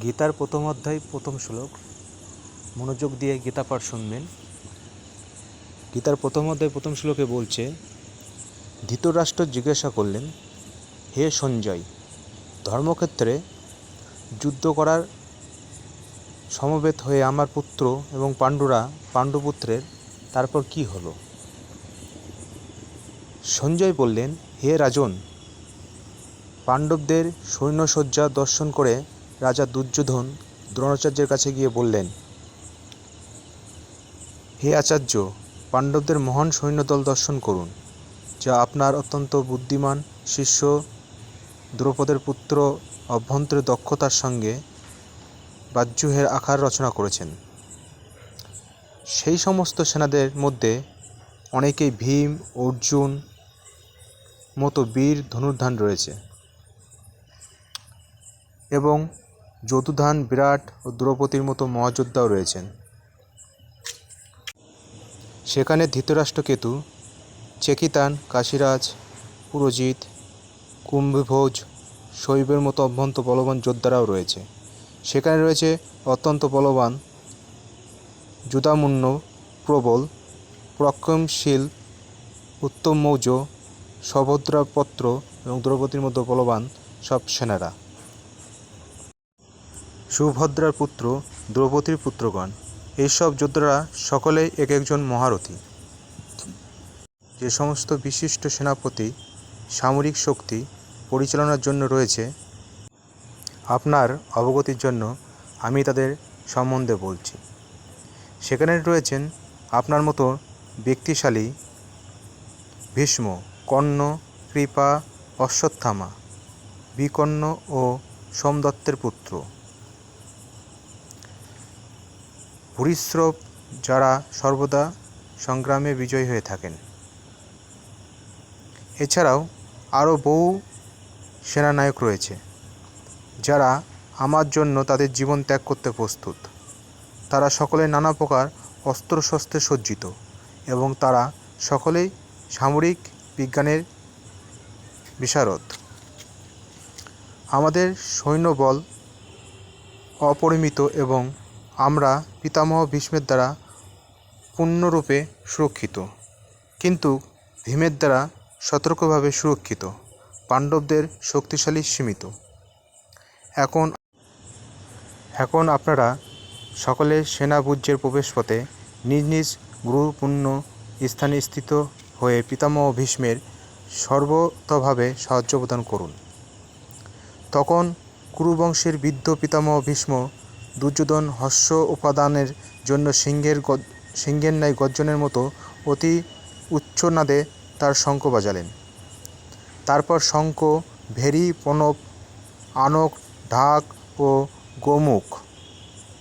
গীতার প্রথম অধ্যায়, প্রথম শ্লোক। মনোযোগ দিয়ে গীতা পাঠ শুনবেন। গীতার প্রথম অধ্যায়, প্রথম শ্লোকে বলছে, ধৃতরাষ্ট্র জিজ্ঞাসা করলেন, হে সঞ্জয়, ধর্মক্ষেত্রে যুদ্ধ করার সমবেত হয়ে আমার পুত্র এবং পাণ্ডুরা পাণ্ডুপুত্রের, তারপর কি হলো? সঞ্জয় বললেন, হে রাজন, পাণ্ডবদের সৈন্যসজ্জা দর্শন করে রাজা দুর্যোধন দ্রোণাচার্যের কাছে গিয়ে বললেন, হে আচার্য, পাণ্ডবদের মহান সৈন্যদল দর্শন করুন, যা আপনার অত্যন্ত বুদ্ধিমান, শিষ্য, দ্রৌপদের পুত্র অভ্যন্তরের দক্ষতার সঙ্গে বাহ্যুহের আকার রচনা করেছেন। সেই সমস্ত সেনাদের মধ্যে অনেকেই ভীম, অর্জুন মতো বীর ধনুর্ধান রয়েছে এবং যদুধান, বিরাট ও দ্রৌপদীর মতো মহাযোদ্ধাও রয়েছেন। সেখানে ধৃতরাষ্ট্রকেতু চেকিতান, কাশীরাজ, পুরোজিৎ, কুম্ভভোজ, শৈবের মতো অভ্যন্ত বলবান যোদ্ধারাও রয়েছে। সেখানে রয়েছে অত্যন্ত বলবান যুদামুন্ন প্রবল পরাক্রমশীল উত্তম মৌর্য, সভদ্রাপত্র এবং দ্রৌপদীর মতো বলবান সব সেনারা। সুভদ্রার পুত্র, দ্রৌপদীর পুত্রগণ, এইসব যোদ্ধারা সকলেই এক একজন মহারথী। যে সমস্ত বিশিষ্ট সেনাপতি, সামরিক শক্তি পরিচালনার জন্য রয়েছে, আপনার অবগতির জন্য আমি তাদের সম্বন্ধে বলছি। সেখানে রয়েছেন আপনার মতো ব্যক্তিশালী, ভীষ্ম, কর্ণ, কৃপা, অশ্বত্থামা, বিকর্ণ ও সোমদত্তের পুত্র। ভূরিশ্রব যারা সর্বদা সংগ্রামে বিজয়ী হয়ে থাকেন। এছাড়াও আরও বহু সেনানায়ক রয়েছে, যারা আমার জন্য তাদের জীবন ত্যাগ করতে প্রস্তুত। তারা সকলে নানা প্রকার অস্ত্রশস্ত্রে সজ্জিত এবং তারা সকলেই সামরিক বিজ্ঞানের বিশারদ। আমাদের সৈন্যবল অপরিমিত এবং আমরা পিতামহ ভীষ্মের দ্বারা পূর্ণরূপে সুরক্ষিত। কিন্তু ভীমের দ্বারা সতর্কভাবে সুরক্ষিত। পাণ্ডবদের শক্তিশালী সীমিত। এখন এখন আপনারা সকলে সেনাভুজ্যের প্রবেশপথে নিজ নিজ গুরুপূর্ণ স্থানে স্থিত হয়ে পিতামহ ভীষ্মের সর্বতভাবে সাহায্য প্রদান করুন। তখন কুরুবংশের বৃদ্ধ পিতামহ ভীষ্ম দুর্যোধন হস্য উপাদানের জন্য সিংহের সিংহের ন্যায় গর্জনের মতো অতি উচ্চনাদে তার শঙ্খ বাজালেন। তারপর শঙ্খ, ভেরি, প্রণব, আনক, ঢাক ও গোমুখ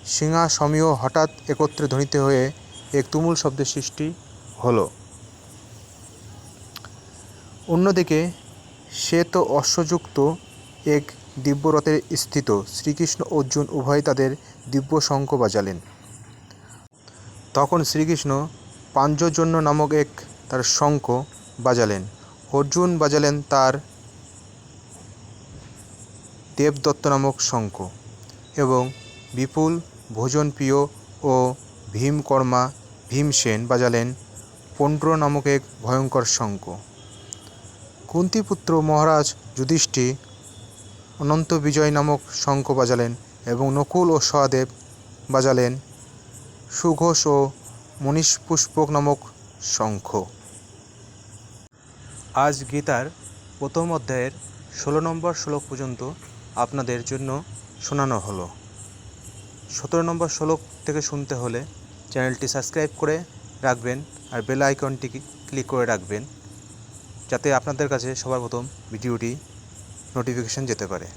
সিংহাসমীয় হঠাৎ একত্রে ধ্বনিত হয়ে এক তুমুল শব্দের সৃষ্টি হলো। অন্যদিকে শ্বেত অশ্বযুক্ত এক দিব্যরথে স্থিত। শ্রীকৃষ্ণ অর্জুন উভয় তাদের দিব্য শঙ্খ বাজালেন। তখন শ্রীকৃষ্ণ পাঞ্চজন্য নামক এক তার শঙ্খ বাজালেন। অর্জুন বাজালেন তার দেবদত্ত নামক শঙ্খ এবং বিপুল ভোজনপ্রিয় ও ভীমকর্মা ভীমসেন বাজালেন পণ্ড নামক এক ভয়ঙ্কর শঙ্খ। কুন্তিপুত্র মহারাজ যুধিষ্ঠি অনন্ত বিজয় নামক শঙ্খ বাজালেন এবং নকুল ও সহদেব বাজালেন। সুঘোষ ও মনীষ পুষ্পক নামক শঙ্খ। আজ গীতার প্রথম অধ্যায়ের ষোলো নম্বর শ্লোক পর্যন্ত আপনাদের জন্য শোনানো হলো। সতেরো নম্বর শ্লোক থেকে শুনতে হলে চ্যানেলটি সাবস্ক্রাইব করে রাখবেন আর বেল আইকনটি ক্লিক করে রাখবেন, যাতে আপনাদের কাছে সবার প্রথম ভিডিওটি নোটিফিকেশান যেতে পারে।